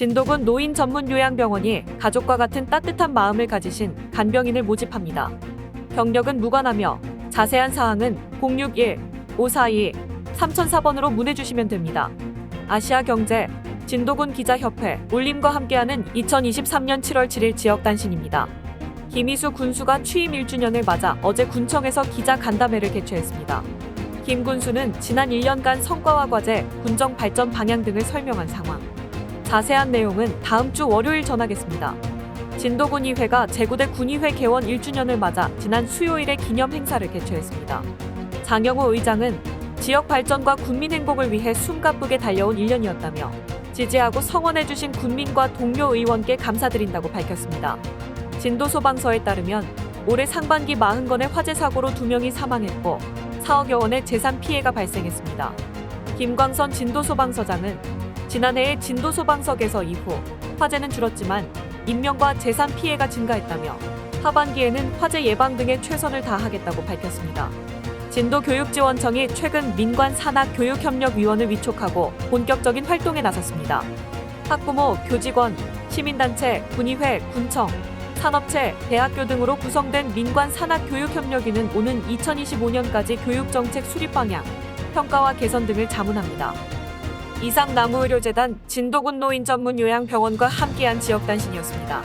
진도군 노인 전문 요양병원이 가족과 같은 따뜻한 마음을 가지신 간병인을 모집합니다. 경력은 무관하며 자세한 사항은 061-542 3004번으로 문의 주시면 됩니다. 아시아 경제 진도군 기자협회 올림과 함께하는 2023년 7월 7일 지역단신입니다. 김희수 군수가 취임 1주년을 맞아 어제 군청에서 기자 간담회를 개최했습니다. 김 군수는 지난 1년간 성과와 과제, 군정 발전 방향 등을 설명한 상황. 자세한 내용은 다음 주 월요일 전하겠습니다. 진도군의회가 제구대 군의회 개원 1주년을 맞아 지난 수요일에 기념 행사를 개최했습니다. 장영호 의장은 지역 발전과 국민 행복을 위해 숨가쁘게 달려온 1년이었다며 지지하고 성원해주신 군민과 동료 의원께 감사드린다고 밝혔습니다. 진도 소방서에 따르면 올해 상반기 40건의 화재 사고로 2명이 사망했고 4억여 원의 재산 피해가 발생했습니다. 김광선 진도소방서장은 지난해에 진도 소방서 개서 이후 화재는 줄었지만 인명과 재산 피해가 증가했다며 하반기에는 화재 예방 등에 최선을 다하겠다고 밝혔습니다. 진도교육지원청이 최근 민관 산학 교육협력위원을 위촉하고 본격적인 활동에 나섰습니다. 학부모, 교직원, 시민단체, 군의회, 군청, 산업체, 대학교 등으로 구성된 민관 산학 교육협력위는 오는 2025년까지 교육정책 수립 방향, 평가와 개선 등을 자문합니다. 이상 나무의료재단 진도군 노인 전문 요양병원과 함께한 지역 단신이었습니다.